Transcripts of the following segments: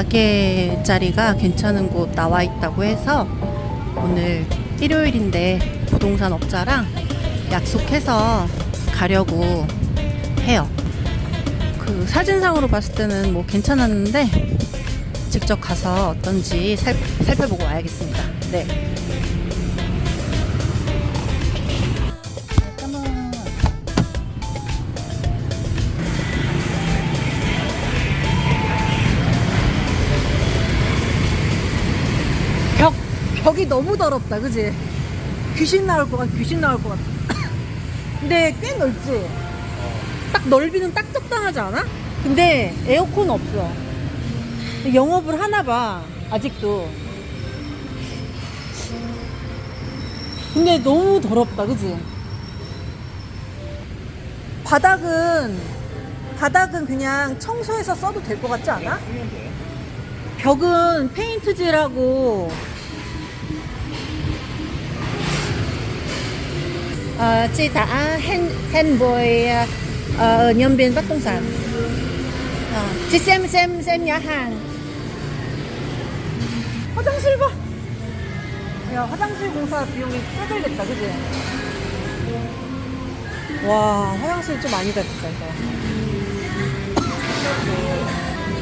가게 자리가 괜찮은 곳 나와 있다고 해서 오늘 일요일인데 부동산 업자랑 약속해서 가려고 해요. 그 사진상으로 봤을 때는 뭐 괜찮았는데 직접 가서 어떤지 살, 살펴보고 와야겠습니다. 네. 벽이 너무 더럽다, 그지? 귀신 나올 것 같아, 귀신 나올 것 같아. 근데 꽤 넓지? 딱 넓이는 딱 적당하지 않아? 근데 에어컨 없어. 영업을 하나 봐, 아직도. 근데 너무 더럽다, 그지? 바닥은, 바닥은 그냥 청소해서 써도 될 것 같지 않아? 벽은 페인트질하고 Ờ, chị đã hẹn hẹn với ờ, nhân viên bất động sản. Ờ, chị xem xem xem nhà hàng. 화장실 봐. 야 화장실 공사 비용이 꽤 들겠다, 그지? 와 화장실 좀 아니다 진짜 이거.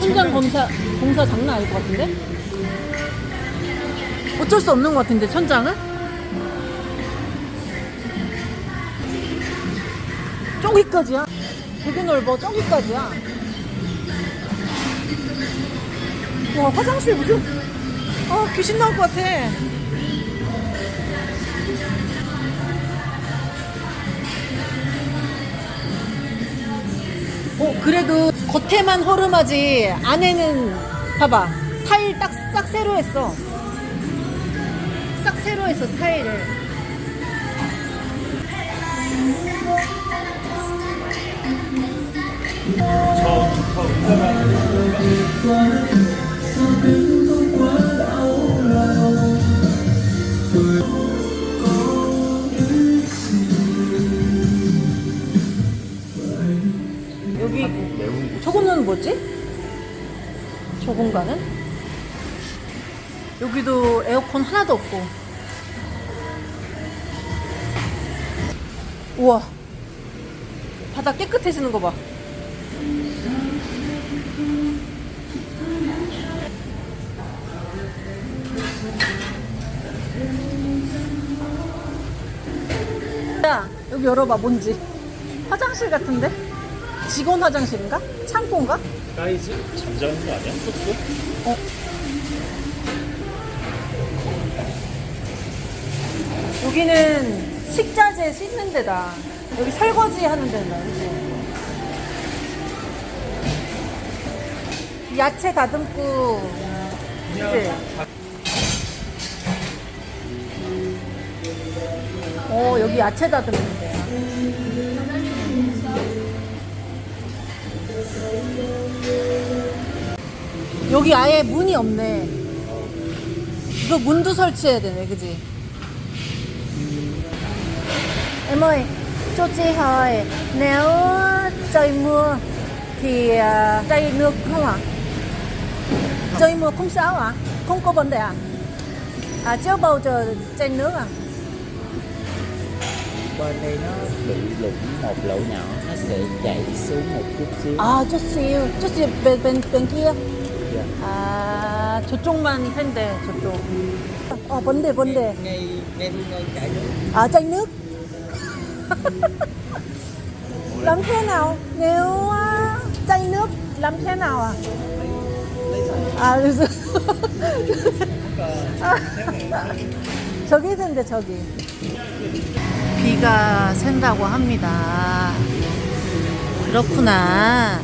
천장 검사 공사 장난 아닐 것 같은데? 어쩔 수 없는 것 같은데 천장은? 저기까지야. 되게 넓어. 저기까지야. 와 화장실 무슨 아 귀신 나올 것 같아. 어 그래도 겉에만 허름하지 안에는 봐봐 타일 딱싹 새로 했어. 싹 새로 했어 타일을. 여기 저거는 뭐지? 저 공간은? 여기도 에어컨 하나도 없고 우와 바닥 깨끗해지는 거 봐. 야 여기 열어봐 뭔지 화장실 같은데? 직원 화장실인가? 창고인가? 사이즈? 잠자는 거 아니야? 숙소? 어. 여기는 식자재 씻는 데다. 여기 설거지 하는 데다. 그치? 야채 다듬고. 그치? 어, 여기 야채 다듬는 데야. 여기 아예 문이 없네. 이거 문도 설치해야 되네, 그지? Ạ? Không có vấn đề à? À, chưa bao giờ chạy nước à? Bên đây nó bị lũng một lỗ nhỏ Nó sẽ chạy xuống một chút xíu 아, chút xíu, chút xíu bên, bên, bên kia. Dạ. 아, 저쪽만 샌대, 저쪽. 어, 뭔데, 뭔데? Ngay, ngay ngay chạy nước À chanh nước Làm thế nào Nếu à, chanh nước Làm thế nào à 아 그래서 저기 있는데 저기 비가 샌다고 합니다 그렇구나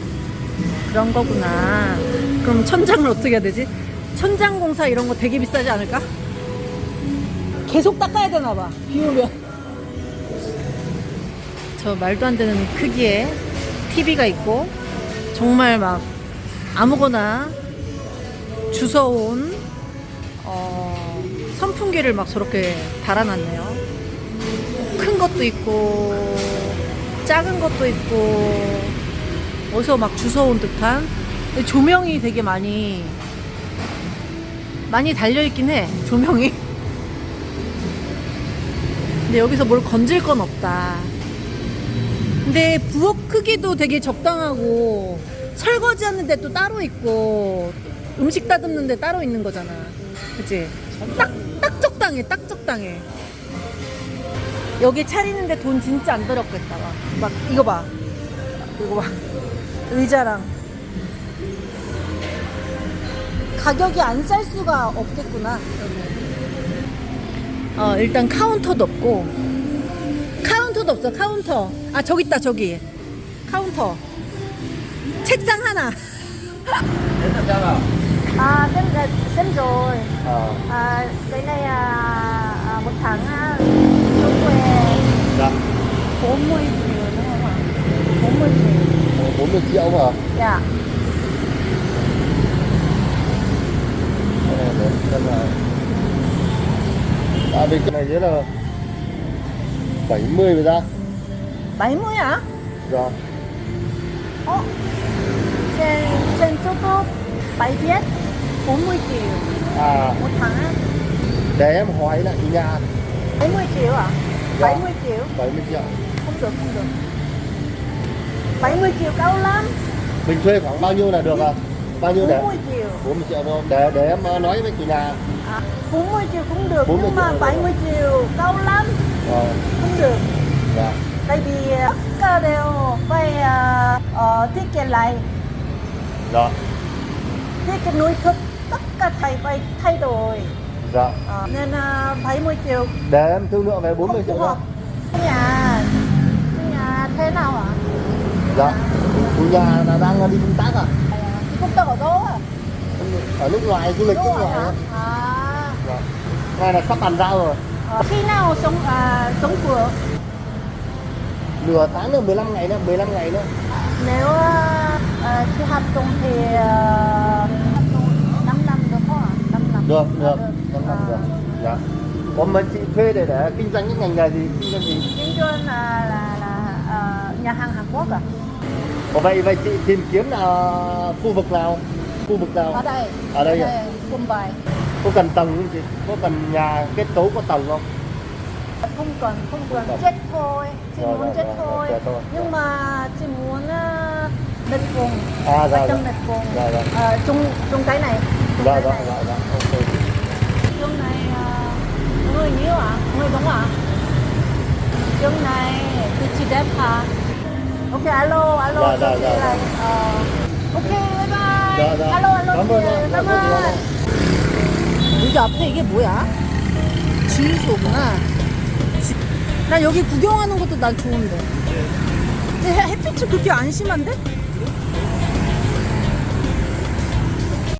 그런 거구나 그럼 천장을 어떻게 해야 되지? 천장 공사 이런 거 되게 비싸지 않을까? 계속 닦아야 되나 봐. 비 오면. 저 말도 안 되는 크기의 TV가 있고 정말 막 아무거나 주워온 어, 선풍기를 막 저렇게 달아놨네요. 큰 것도 있고 작은 것도 있고 어디서 막 주워온 듯한 조명이 되게 많이 많이 달려있긴 해, 조명이. 근데 여기서 뭘 건질 건 없다. 근데 부엌 크기도 되게 적당하고, 설거지 하는 데 또 따로 있고, 음식 따듬는 데 따로 있는 거잖아. 그치? 딱, 딱 적당해, 딱 적당해. 여기 차리는데 돈 진짜 안 들었겠다. 막, 막 이거 봐. 이거 봐. 의자랑. 가격이 안 쌀 수가 없겠구나. 어, 일단 카운터도 없고. 카운터도 없어, 카운터. 아, 저기 있다, 저기. 카운터. 책상 하나. Nào? À, xem xem rồi. Ờ, À, cái này à, à, một tháng à, chú về dạ. 40 triệu đúng không ạ? 40 triệu. Ờ, 40 triệu mà. Dạ. Cái này để xem nào. À, vì cái này thế là 70 rồi ra. 70 hả? Dạ. Ồ, trên, trên YouTube bài viết 40 triệu À, một tháng. để em hỏi lại nhà 70 triệu à? Dạ. 70 triệu. 70 triệu. Không được, không được. 70 triệu cao lắm. Mình thuê khoảng bao nhiêu là được à? Bao nhiêu để? 40 triệu. 40 triệu thôi. Để để em ờ, nói với chị nhà. À, 40 triệu cũng được, 40 nhưng mà triệu. 70 triệu cao lắm. Ờ, Không được. dạ. tại vì tất cả đều phải ờ, ờ, thiết kế lại Dạ. thiết kế nội thất tất cả thầy phải thay đổi Dạ. Ờ, nên uh, 70 triệu Để em thương lượng về 40 không triệu Cái nhà nhà thế nào ạ Dạ. Chủ nhà là đang đi công tác à? công tác ở đâu à Ở nước ngoài, du lịch nước ngoài. á. à Dạ. Này là sắp bàn giao rồi. Ờ, khi nào sống à, sống cửa Nửa tháng nữa, 15 ngày nữa, 15 ngày nữa. nếu uh, khi hợp đồng thì uh, 5 năm được không ạ 5 năm Được, được. À, năm À. được. Dạ. Còn mà chị thuê để để kinh doanh cái ngành nghề gì? Kinh doanh gì? kinh doanh là là, là ờ, nhà hàng Hàn Quốc à Ồ, vậy vậy chị tìm kiếm là khu vực nào? Khu vực nào? ở đây Ở đây à? Quân Bài Có cần tầng không chị? Có cần nhà kết cấu có tầng không? không cần không cần chết thôi chỉ Rồi, muốn rồi, chết rồi, thôi rồi, thôi. nhưng mà chỉ muốn uh, mệt vùng À, dạ, ở dạ. trong mệt vùng Dạ, dạ. Ờ, trong trong cái này trong Dạ, cái dạ, này dạ, dạ. Ok. Này uh, người nhiều à người đúng à trong này tôi chỉ đẹp hả ok alo alo Dạ, dạ, dạ, dạ. ok bye bye Dạ, dạ. alo alo Cảm ơn cảm ơn. 여기 앞에 이게 뭐야? 주유소구나. 지- 난 여기 구경하는 것도 난 좋은데. 햇빛이 그렇게 안 심한데?